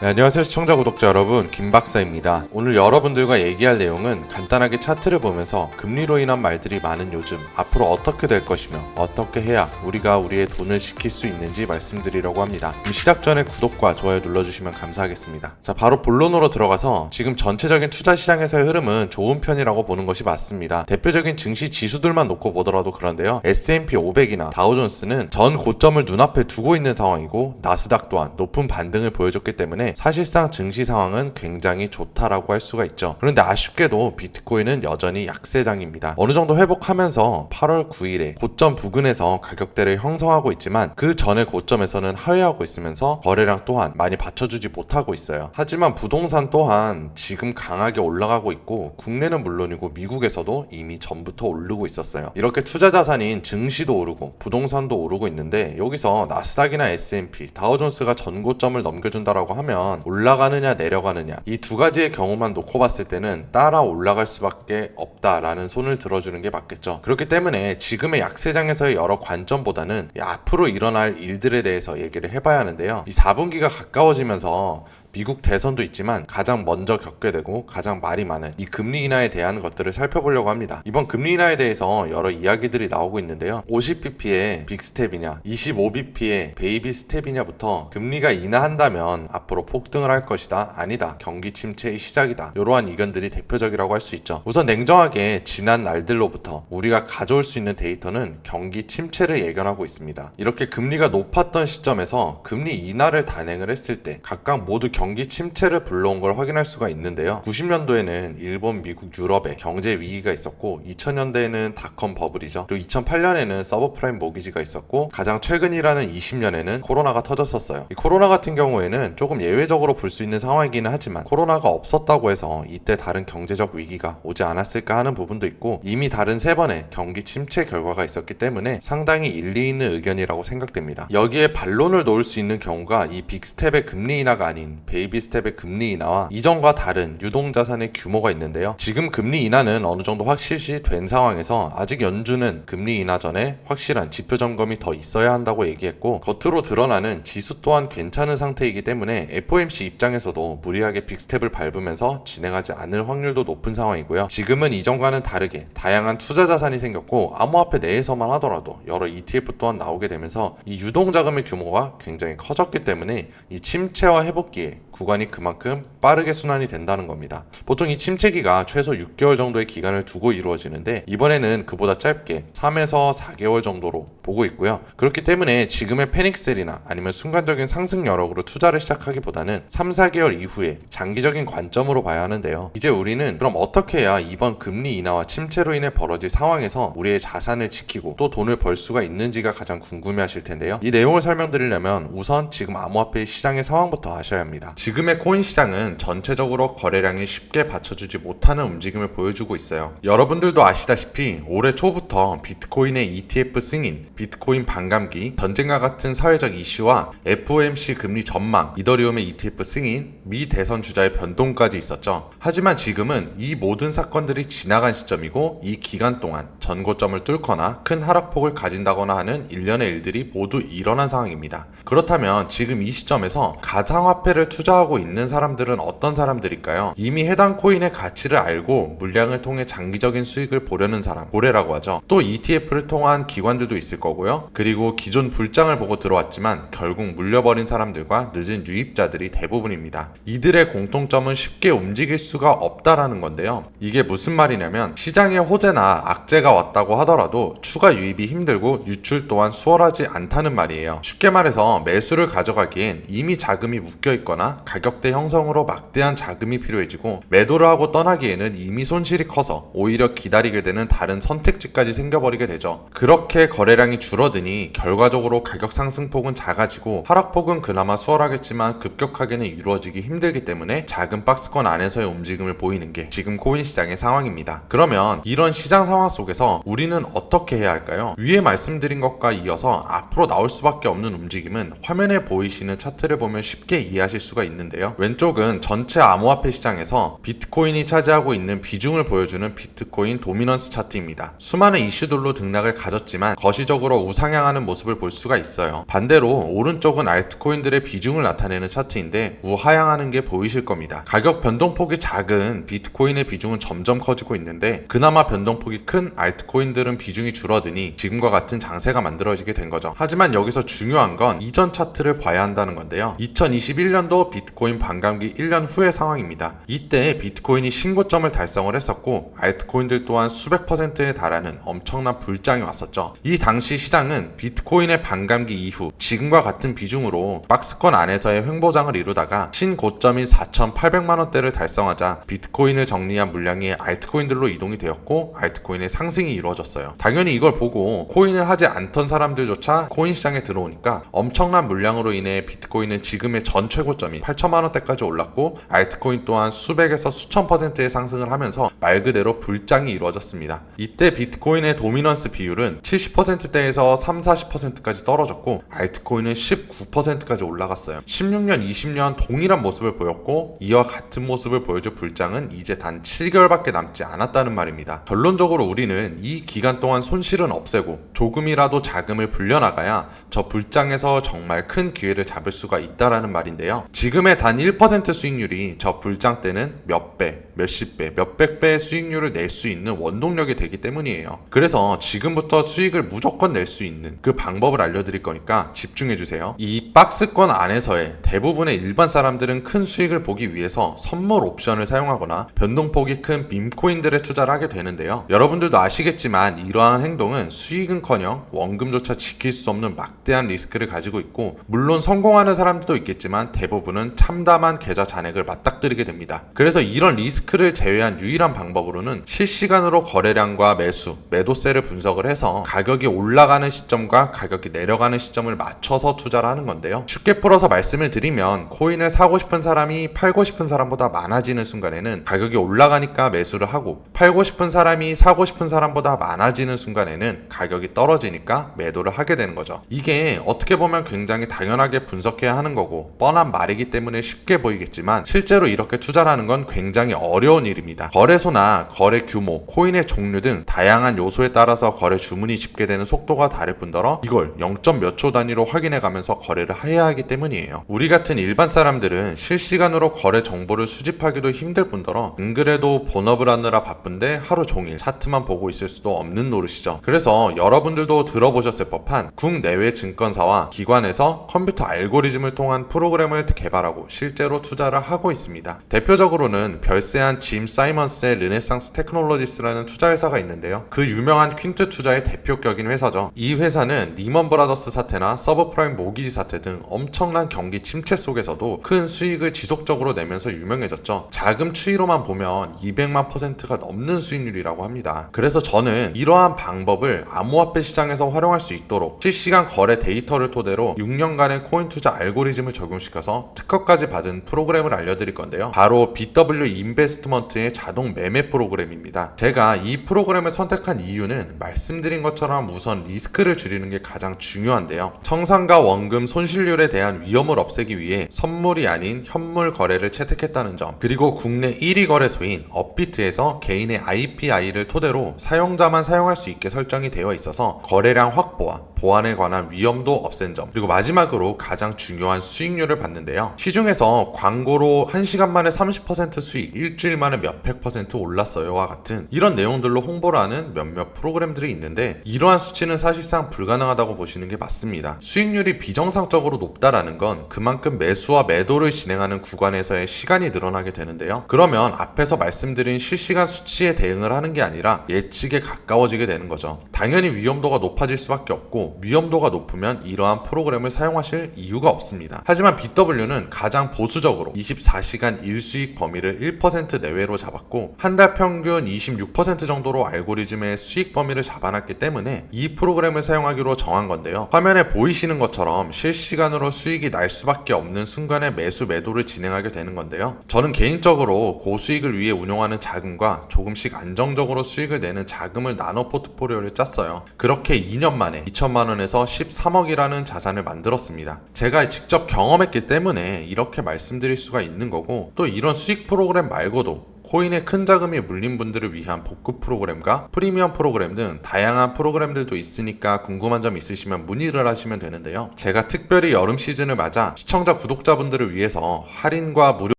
네, 안녕하세요 시청자 구독자 여러분. 김박사입니다. 오늘 여러분들과 얘기할 내용은 간단하게 차트를 보면서 금리로 인한 말들이 많은 요즘 앞으로 어떻게 될 것이며 어떻게 해야 우리가 우리의 돈을 지킬 수 있는지 말씀드리려고 합니다. 시작 전에 구독과 좋아요 눌러주시면 감사하겠습니다. 자 바로 본론으로 들어가서 지금 전체적인 투자 시장에서의 흐름은 좋은 편이라고 보는 것이 맞습니다. 대표적인 증시 지수들만 놓고 보더라도 그런데요. S&P 500이나 다우존스는 전 고점을 눈앞에 두고 있는 상황이고 나스닥 또한 높은 반등을 보여줬기 때문에 사실상 증시 상황은 굉장히 좋다라고 할 수가 있죠. 그런데 아쉽게도 비트코인은 여전히 약세장입니다. 어느 정도 회복하면서 8월 9일에 고점 부근에서 가격대를 형성하고 있지만 그 전에 고점에서는 하회하고 있으면서 거래량 또한 많이 받쳐주지 못하고 있어요. 하지만 부동산 또한 지금 강하게 올라가고 있고 국내는 물론이고 미국에서도 이미 전부터 오르고 있었어요. 이렇게 투자 자산인 증시도 오르고 부동산도 오르고 있는데 여기서 나스닥이나 S&P, 다우존스가 전고점을 넘겨준다라고 하면 올라가느냐 내려가느냐 이 두 가지의 경우만 놓고 봤을 때는 따라 올라갈 수밖에 없다라는 손을 들어주는 게 맞겠죠. 그렇기 때문에 지금의 약세장에서의 여러 관점보다는 이 앞으로 일어날 일들에 대해서 얘기를 해봐야 하는데요. 이 4분기가 가까워지면서 미국 대선도 있지만 가장 먼저 겪게 되고 가장 말이 많은 이 금리 인하에 대한 것들을 살펴보려고 합니다. 이번 금리 인하에 대해서 여러 이야기들이 나오고 있는데요. 50bp의 빅스텝이냐, 25bp의 베이비 스텝이냐부터 금리가 인하한다면 앞으로 폭등을 할 것이다. 아니다. 경기 침체의 시작이다. 이러한 의견들이 대표적이라고 할 수 있죠. 우선 냉정하게 지난 날들로부터 우리가 가져올 수 있는 데이터는 경기 침체를 예견하고 있습니다. 이렇게 금리가 높았던 시점에서 금리 인하를 단행을 했을 때 각각 모두 경기 침체를 불러온 걸 확인할 수가 있는데요. 90년도에는 일본, 미국, 유럽에 경제 위기가 있었고 2000년대에는 닷컴 버블이죠. 그리고 2008년에는 서브프라임 모기지가 있었고 가장 최근이라는 20년에는 코로나가 터졌었어요. 이 코로나 같은 경우에는 조금 예외적으로 볼 수 있는 상황이기는 하지만 코로나가 없었다고 해서 이때 다른 경제적 위기가 오지 않았을까 하는 부분도 있고 이미 다른 세 번의 경기 침체 결과가 있었기 때문에 상당히 일리 있는 의견이라고 생각됩니다. 여기에 반론을 놓을 수 있는 경우가 이 빅스텝의 금리 인하가 아닌 베이비 스텝의 금리 인하와 이전과 다른 유동 자산의 규모가 있는데요. 지금 금리 인하는 어느 정도 확실시 된 상황에서 아직 연준은 금리 인하 전에 확실한 지표 점검이 더 있어야 한다고 얘기했고 겉으로 드러나는 지수 또한 괜찮은 상태이기 때문에 FOMC 입장에서도 무리하게 빅스텝을 밟으면서 진행하지 않을 확률도 높은 상황이고요. 지금은 이전과는 다르게 다양한 투자 자산이 생겼고 암호화폐 내에서만 하더라도 여러 ETF 또한 나오게 되면서 이 유동 자금의 규모가 굉장히 커졌기 때문에 이 침체와 회복기에 day. 구간이 그만큼 빠르게 순환이 된다는 겁니다. 보통 이 침체기가 최소 6개월 정도의 기간을 두고 이루어지는데 이번에는 그보다 짧게 3에서 4개월 정도로 보고 있고요. 그렇기 때문에 지금의 패닉셀이나 아니면 순간적인 상승 여력으로 투자를 시작하기보다는 3, 4개월 이후에 장기적인 관점으로 봐야 하는데요. 이제 우리는 그럼 어떻게 해야 이번 금리 인하와 침체로 인해 벌어질 상황에서 우리의 자산을 지키고 또 돈을 벌 수가 있는지가 가장 궁금해 하실 텐데요. 이 내용을 설명드리려면 우선 지금 암호화폐 시장의 상황부터 아셔야 합니다. 지금의 코인 시장은 전체적으로 거래량이 쉽게 받쳐주지 못하는 움직임을 보여주고 있어요. 여러분들도 아시다시피 올해 초부터 비트코인의 ETF 승인, 비트코인 반감기, 전쟁과 같은 사회적 이슈와 FOMC 금리 전망, 이더리움의 ETF 승인, 미 대선 주자의 변동까지 있었죠. 하지만 지금은 이 모든 사건들이 지나간 시점이고 이 기간 동안 전고점을 뚫거나 큰 하락폭을 가진다거나 하는 일련의 일들이 모두 일어난 상황입니다. 그렇다면 지금 이 시점에서 가상화폐를 투자 하고 있는 사람들은 어떤 사람들일까요? 이미 해당 코인의 가치를 알고 물량을 통해 장기적인 수익을 보려는 사람, 고래라고 하죠. 또 ETF를 통한 기관들도 있을 거고요. 그리고 기존 불장을 보고 들어왔지만 결국 물려버린 사람들과 늦은 유입자들이 대부분입니다. 이들의 공통점은 쉽게 움직일 수가 없다라는 건데요. 이게 무슨 말이냐면 시장에 호재나 악재가 왔다고 하더라도 추가 유입이 힘들고 유출 또한 수월하지 않다는 말이에요. 쉽게 말해서 매수를 가져가기엔 이미 자금이 묶여 있거나 가격대 형성으로 막대한 자금이 필요해지고 매도를 하고 떠나기에는 이미 손실이 커서 오히려 기다리게 되는 다른 선택지까지 생겨버리게 되죠. 그렇게 거래량이 줄어드니 결과적으로 가격 상승폭은 작아지고 하락폭은 그나마 수월하겠지만 급격하게는 이루어지기 힘들기 때문에 작은 박스권 안에서의 움직임을 보이는 게 지금 코인 시장의 상황입니다. 그러면 이런 시장 상황 속에서 우리는 어떻게 해야 할까요? 위에 말씀드린 것과 이어서 앞으로 나올 수밖에 없는 움직임은 화면에 보이시는 차트를 보면 쉽게 이해하실 수가 있는 있는데요. 왼쪽은 전체 암호화폐 시장에서 비트코인이 차지하고 있는 비중을 보여주는 비트코인 도미넌스 차트입니다. 수많은 이슈들로 등락을 가졌지만 거시적으로 우상향하는 모습을 볼 수가 있어요. 반대로 오른쪽은 알트코인들의 비중을 나타내는 차트인데 우하향하는 게 보이실 겁니다. 가격 변동폭이 작은 비트코인의 비중은 점점 커지고 있는데 그나마 변동폭이 큰 알트코인들은 비중이 줄어드니 지금과 같은 장세가 만들어지게 된 거죠. 하지만 여기서 중요한 건 이전 차트를 봐야 한다는 건데요. 2021년도 비트코인 반감기 1년 후의 상황입니다. 이때 비트코인이 신고점을 달성을 했었고 알트코인들 또한 수백 퍼센트에 달하는 엄청난 불장이 왔었죠. 이 당시 시장은 비트코인의 반감기 이후 지금과 같은 비중으로 박스권 안에서의 횡보장을 이루다가 신고점인 4,800만 원대를 달성하자 비트코인을 정리한 물량이 알트코인들로 이동이 되었고 알트코인의 상승이 이루어졌어요. 당연히 이걸 보고 코인을 하지 않던 사람들조차 코인 시장에 들어오니까 엄청난 물량으로 인해 비트코인은 지금의 전 최고점인 8천만 원대까지 올랐고 알트코인 또한 수백에서 수천 퍼센트의 상승을 하면서 말 그대로 불장이 이루어졌습니다. 이때 비트코인의 도미넌스 비율은 70%대에서 3, 40%까지 떨어졌고 알트코인은 19%까지 올라갔어요. 16년, 20년 동일한 모습을 보였고 이와 같은 모습을 보여줄 불장은 이제 단 7개월밖에 남지 않았다는 말입니다. 결론적으로 우리는 이 기간 동안 손실은 없애고 조금이라도 자금을 불려나가야 저 불장에서 정말 큰 기회를 잡을 수가 있다라는 말인데요. 지금 의 단 1% 수익률이 저 불장 때는 몇 배, 몇십 배, 몇백 배의 수익률을 낼 수 있는 원동력이 되기 때문이에요. 그래서 지금부터 수익을 무조건 낼 수 있는 그 방법을 알려드릴 거니까 집중해 주세요. 이 박스권 안에서의 대부분의 일반 사람들은 큰 수익을 보기 위해서 선물 옵션을 사용하거나 변동폭이 큰 밈코인들에 투자를 하게 되는데요. 여러분들도 아시겠지만 이러한 행동은 수익은커녕 원금조차 지킬 수 없는 막대한 리스크를 가지고 있고 물론 성공하는 사람들도 있겠지만 대부분은 참담한 계좌 잔액을 맞닥뜨리게 됩니다. 그래서 이런 리스크를 제외한 유일한 방법으로는 실시간으로 거래량과 매수, 매도세를 분석을 해서 가격이 올라가는 시점과 가격이 내려가는 시점을 맞춰서 투자를 하는 건데요. 쉽게 풀어서 말씀을 드리면 코인을 사고 싶은 사람이 팔고 싶은 사람보다 많아지는 순간에는 가격이 올라가니까 매수를 하고 팔고 싶은 사람이 사고 싶은 사람보다 많아지는 순간에는 가격이 떨어지니까 매도를 하게 되는 거죠. 이게 어떻게 보면 굉장히 당연하게 분석해야 하는 거고 뻔한 말이기 때문에 쉽게 보이겠지만 실제로 이렇게 투자를 하는 건 굉장히 어려운 일입니다. 거래소나 거래 규모, 코인의 종류 등 다양한 요소에 따라서 거래 주문이 집계되는 속도가 다를 뿐더러 이걸 0. 몇 초 단위로 확인해 가면서 거래를 해야 하기 때문이에요. 우리 같은 일반 사람들은 실시간으로 거래 정보를 수집하기도 힘들 뿐더러 안 그래도 본업을 하느라 바쁜데 하루 종일 차트만 보고 있을 수도 없는 노릇이죠. 그래서 여러분들도 들어보셨을 법한 국내외 증권사와 기관에서 컴퓨터 알고리즘을 통한 프로그램을 개발 하고 실제로 투자를 하고 있습니다. 대표적으로는 별세한 짐 사이먼스의 르네상스 테크놀로지스라는 투자 회사가 있는데요. 그 유명한 퀸트 투자의 대표격인 회사죠. 이 회사는 리먼 브라더스 사태나 서브프라임 모기지 사태 등 엄청난 경기 침체 속에서도 큰 수익을 지속적으로 내면서 유명해졌죠. 자금 추이로만 보면 200만 퍼센트가 넘는 수익률이라고 합니다. 그래서 저는 이러한 방법을 암호화폐 시장에서 활용할 수 있도록 실시간 거래 데이터를 토대로 6년간의 코인 투자 알고리즘을 적용시켜서 특허 까지 받은 프로그램을 알려드릴 건데요. 바로 BW 인베스트먼트의 자동 매매 프로그램입니다. 제가 이 프로그램을 선택한 이유는 말씀드린 것처럼 우선 리스크를 줄이는 게 가장 중요한데요. 청산과 원금 손실률에 대한 위험을 없애기 위해 선물이 아닌 현물 거래를 채택했다는 점, 그리고 국내 1위 거래소인 업비트에서 개인의 IPI를 토대로 사용자만 사용할 수 있게 설정이 되어 있어서 거래량 확보와 보안에 관한 위험도 없앤 점, 그리고 마지막으로 가장 중요한 수익률을 받는데요. 시중에서 광고로 1시간 만에 30% 수익, 일주일 만에 몇백 퍼센트 올랐어요와 같은 이런 내용들로 홍보를 하는 몇몇 프로그램들이 있는데 이러한 수치는 사실상 불가능하다고 보시는 게 맞습니다. 수익률이 비정상적으로 높다라는 건 그만큼 매수와 매도를 진행하는 구간에서의 시간이 늘어나게 되는데요. 그러면 앞에서 말씀드린 실시간 수치에 대응을 하는 게 아니라 예측에 가까워지게 되는 거죠. 당연히 위험도가 높아질 수밖에 없고 위험도가 높으면 이러한 프로그램을 사용하실 이유가 없습니다. 하지만 BW는 가장 보수적으로 24시간 일수익 범위를 1% 내외로 잡았고 한 달 평균 26% 정도로 알고리즘의 수익 범위를 잡아놨기 때문에 이 프로그램을 사용하기로 정한 건데요. 화면에 보이시는 것처럼 실시간으로 수익이 날 수밖에 없는 순간에 매수 매도를 진행하게 되는 건데요. 저는 개인적으로 고수익을 위해 운용하는 자금과 조금씩 안정적으로 수익을 내는 자금을 나눠 포트포리오를 짰어요. 그렇게 2년 만에 2천만 원에서 13억이라는 자산을 만들었습니다. 제가 직접 경험했기 때문에 이렇게 말씀드릴 수가 있는 거고 또 이런 수익 프로그램 말고도 코인에 큰 자금이 물린 분들을 위한 복구 프로그램과 프리미엄 프로그램 등 다양한 프로그램들도 있으니까 궁금한 점 있으시면 문의를 하시면 되는데요. 제가 특별히 여름 시즌을 맞아 시청자 구독자분들을 위해서 할인과 무료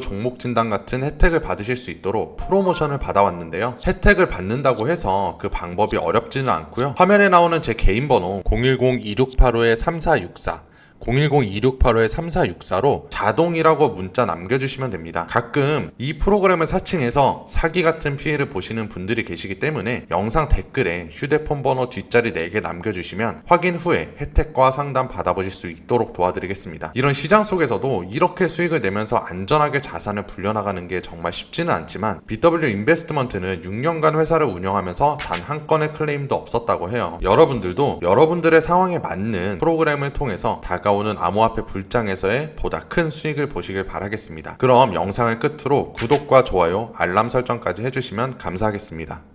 종목 진단 같은 혜택을 받으실 수 있도록 프로모션을 받아왔는데요. 혜택을 받는다고 해서 그 방법이 어렵지는 않고요. 화면에 나오는 제 개인 번호 010-2685-3464 010-2685-3464로 자동이라고 문자 남겨주시면 됩니다. 가끔 이 프로그램을 사칭해서 사기 같은 피해를 보시는 분들이 계시기 때문에 영상 댓글에 휴대폰 번호 뒷자리 4개 남겨주시면 확인 후에 혜택과 상담 받아보실 수 있도록 도와드리겠습니다. 이런 시장 속에서도 이렇게 수익을 내면서 안전하게 자산을 불려나가는 게 정말 쉽지는 않지만 BW 인베스트먼트는 6년간 회사를 운영하면서 단 한 건의 클레임도 없었다고 해요. 여러분들도 여러분들의 상황에 맞는 프로그램을 통해서 다가 오는 암호화폐 불장에서의 보다 큰 수익을 보시길 바라겠습니다. 그럼 영상을 끝으로 구독과 좋아요, 알람 설정까지 해주시면 감사하겠습니다.